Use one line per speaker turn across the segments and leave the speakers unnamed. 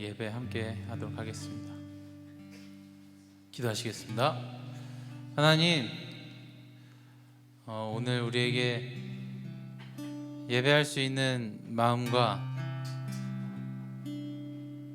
예배 함께 하도록 하겠습니다. 기도하시겠습니다. 하나님, 어, 오늘 우리에게 예배할 수 있는 마음과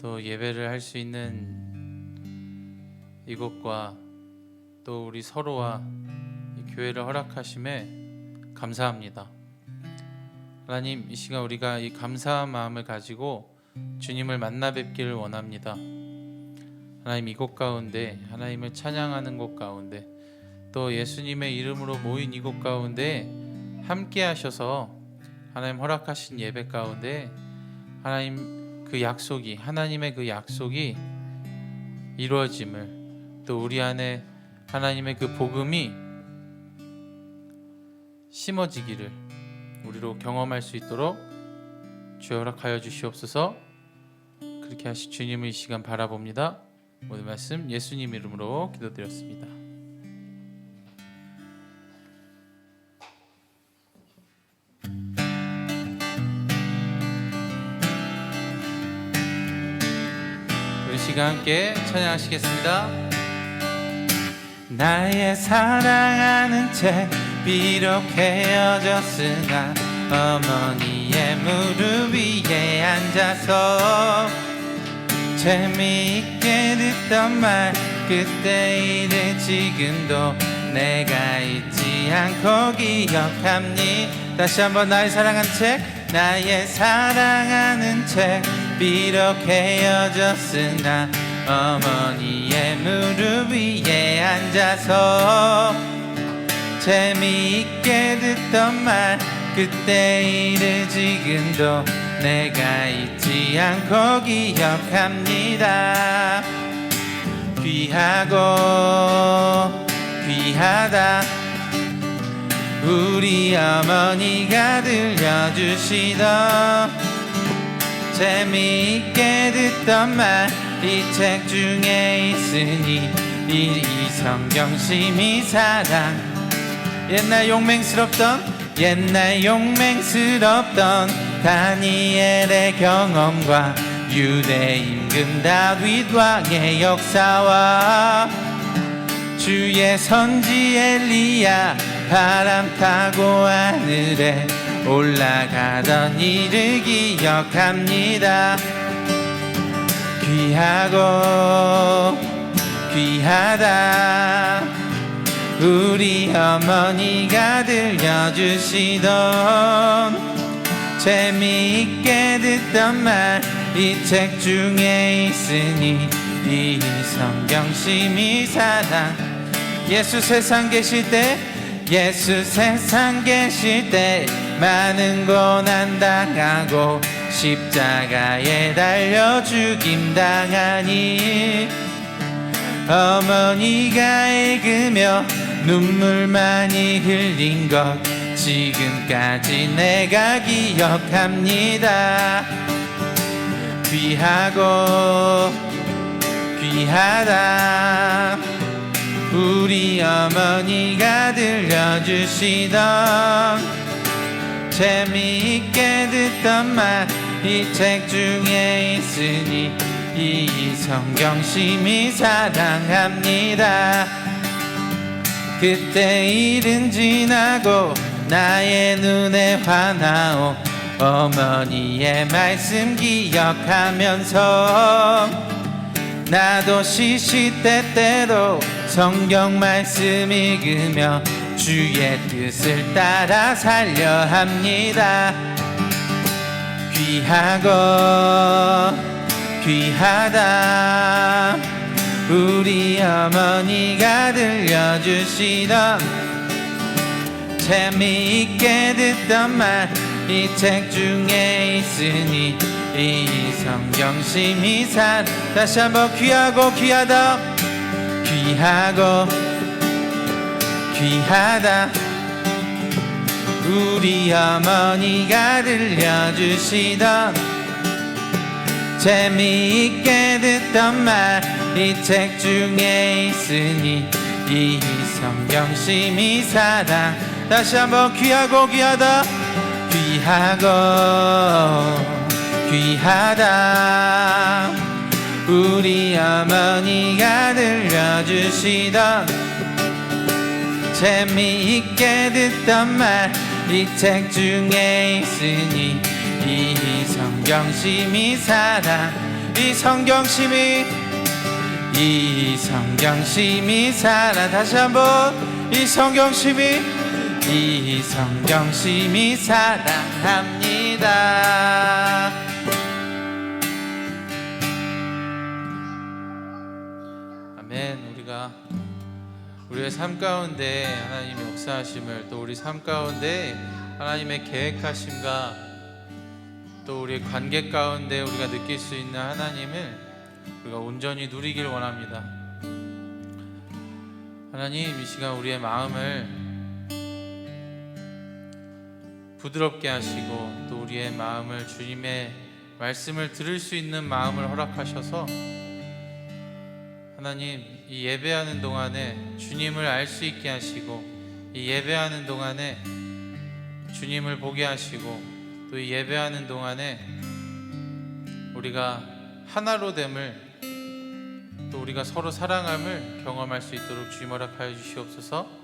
또 예배를 할 수 있는 이곳과 또 우리 서로와 이 교회를 허락하심에 감사합니다. 하나님, 이 시간 우리가 이 감사한 마음을 가지고 주님을 만나 뵙기를 원합니다. 하나님 이곳 가운데 하나님을 찬양하는 곳 가운데 또 예수님의 이름으로 모인 이곳 가운데 함께 하셔서 하나님 허락하신 예배 가운데 하나님 그 약속이 하나님의 그 약속이 이루어짐을 또 우리 안에 하나님의 그 복음이 심어지기를 우리로 경험할 수 있도록 주여 허락하여 주시옵소서. 그렇게 하시 주님을 이 시간 바라봅니다. 모든 말씀 예수님 이름으로 기도드렸습니다. 우리 시간 함께 찬양하시겠습니다. 나의 사랑하는 채 비록 헤어졌으나 어머니의 무릎 위에 앉아서 재미있게 듣던 말 그때 일을 지금도 내가 잊지 않고 기억합니 다시 한번 나의 사랑하는 책 나의 사랑하는 책 비록 헤어졌으나 어머니의 무릎 위에 앉아서 재미있게 듣던 말 그때 일을 지금도 내가 잊지 않고 기억합니다. 귀하고 귀하다. 우리 어머니가 들려주시던 재미있게 듣던 말 이 책 중에 있으니 이 성경심이 사랑. 옛날 용맹스럽던 옛날 용맹스럽던 다니엘의 경험과 유대 임금 다윗 왕의 역사와 주의 선지 엘리야 바람 타고 하늘에 올라가던 일을 기억합니다. 귀하고 귀하다. 우리 어머니가 들려주시던 재미있게 듣던 말 이 책 중에 있으니 이 성경심이 사랑. 예수 세상 계실 때 예수 세상 계실 때 많은 고난 당하고 십자가에 달려 죽임 당하니 어머니가 읽으며 눈물 많이 흘린 것 지금까지 내가 기억합니다. 귀하고 귀하다. 우리 어머니가 들려주시던 재미있게 듣던 말 이 책 중에 있으니 이 성경심이 사랑합니다. 그때 일은 지나고 나의 눈에 화나오. 어머니의 말씀 기억하면서 나도 시시때때로 성경 말씀 읽으며 주의 뜻을 따라 살려 합니다. 귀하고 귀하다. 우리 어머니가 들려주시던 재미있게 듣던 말 이 책 중에 있으니 이 성경심이 산 다시 한번 귀하고 귀하다. 귀하고 귀하다. 우리 어머니가 들려주시던 재미있게 듣던 말 이 책 중에 있으니 이 성경심이 사랑 다시 한번 귀하고 귀하다. 귀하고 귀하다. 우리 어머니가 들려주시던 재미있게 듣던 말 이 책 중에 있으니 이 성경심이 살아. 이 성경심이 이 성경심이 살아. 다시 한번 이 성경심이 이 성경심이 사랑합니다 아멘 우리가 우리의 삶 가운데 하나님의 역사하심을 또 우리 삶 가운데 하나님의 계획하심과 또 우리의 관계 가운데 우리가 느낄 수 있는 하나님을 우리가 온전히 누리길 원합니다. 하나님 이 시간 우리의 마음을 부드럽게 하시고 또 우리의 마음을 주님의 말씀을 들을 수 있는 마음을 허락하셔서 하나님 이 예배하는 동안에 주님을 알 수 있게 하시고 이 예배하는 동안에 주님을 보게 하시고 또 이 예배하는 동안에 우리가 하나로 됨을 또 우리가 서로 사랑함을 경험할 수 있도록 주님 허락하여 주시옵소서.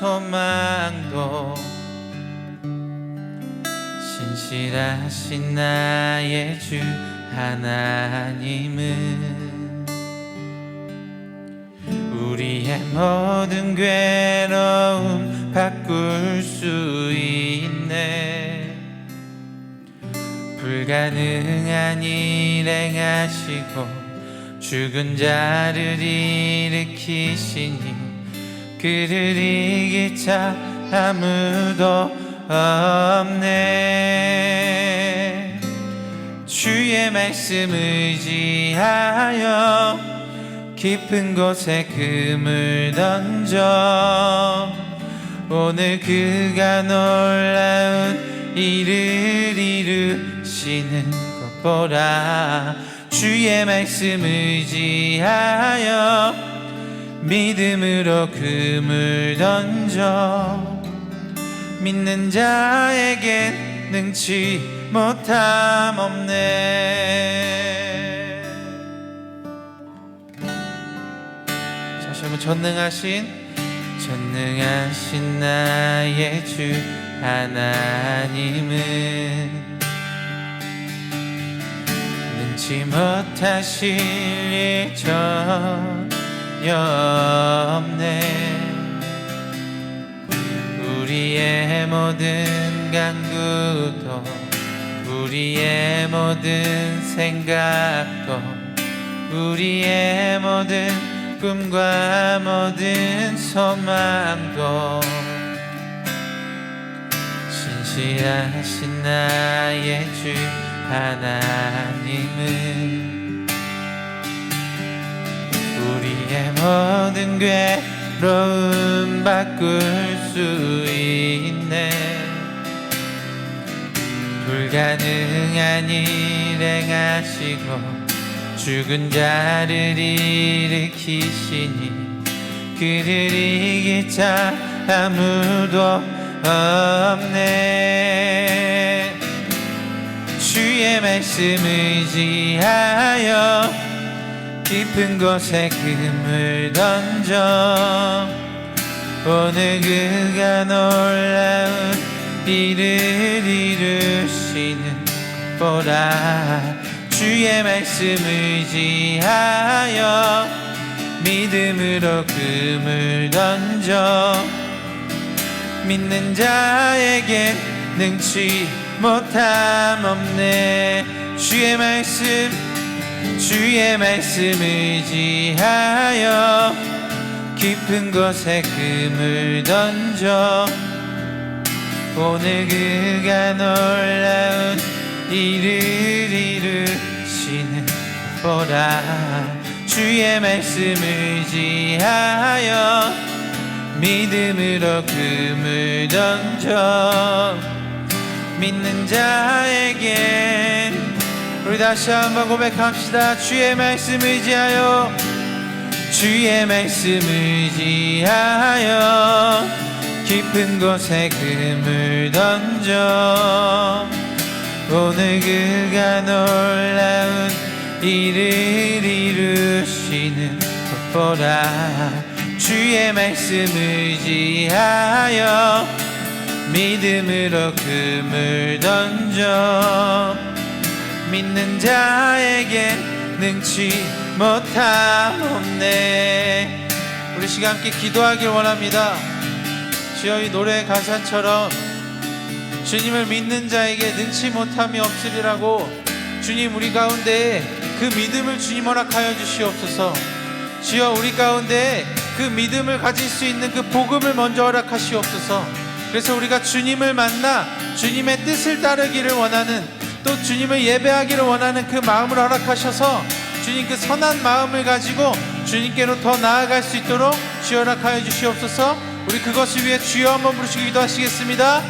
소망도 신실하신 나의 주 하나님은 우리의 모든 괴로움 바꿀 수 있네. 불가능한 일 행하시고 죽은 자를 일으키시니 그를 이길 자 아무도 없네. 주의 말씀 의지하여 깊은 곳에 금을 던져. 오늘 그가 놀라운 일을 이루시는 것 보라. 주의 말씀 의지하여 믿음으로 금을 던져. 믿는 자에겐 능치 못함 없네. 다시 한번 전능하신 전능하신 나의 주 하나님은 능치 못하실 일 전혀 없네. 우리의 모든 간구도 우리의 모든 생각도 우리의 모든 꿈과 모든 소망도 신실하신 나의 주 하나님은 우리의 모든 괴로움 바꿀 수 있네. 불가능한 일 행하시고 죽은 자를 일으키시니 그를 이길 자 아무도 없네. 주의 말씀 의지하여 깊은 곳에 금을 던져. 오늘 그가 놀라운 일을 이루시는 보라 주의 말씀 의지하여 믿음으로 금을 던져. 믿는 자에게 능치 못함 없네. 주의 말씀 주의 말씀 의지하여 깊은 곳에 금을 던져 오늘 그가 놀라운 일을 보라. 주의 말씀을 지하여 믿음으로 금을 던져 믿는 자에겐 우리 다시 한번 고백합시다. 주의 말씀을 지하여. 주의 말씀을 지하여. 깊은 곳에 금을 던져. 오늘 그가 놀라운 일을 이루시는 것 보라 주의 말씀을 지하여 믿음으로 금을 던져 믿는 자에게 능치 못함 없네. 우리 시간 함께 기도하길 원합니다. 주여 이 노래 가사처럼 주님을 믿는 자에게 능치 못함이 없으리라고 주님 우리 가운데 그 믿음을 주님 허락하여 주시옵소서. 주여 우리 가운데 그 믿음을 가질 수 있는 그 복음을 먼저 허락하시옵소서. 그래서 우리가 주님을 만나 주님의 뜻을 따르기를 원하는 또 주님을 예배하기를 원하는 그 마음을 허락하셔서 주님 그 선한 마음을 가지고 주님께로 더 나아갈 수 있도록 주여 허락하여 주시옵소서. 우리 그것을 위해 주여 한번 부르시기도 하시겠습니다